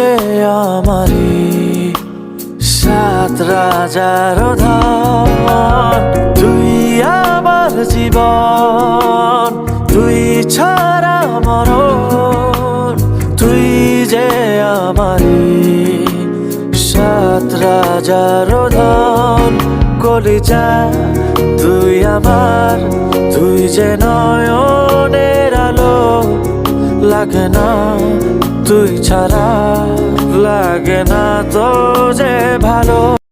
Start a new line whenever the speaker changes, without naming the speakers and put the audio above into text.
যে আমারি সাত রাজার ধন তুই আমার জীবন, তুই ছাড়া মরণ, তুই যে আমারি সাত রাজার ধন কলিজা, তুই আমার, তুই যে নয়নের আলো। লাগে না তুই ছাড়া লাগে না তো যে ভালো।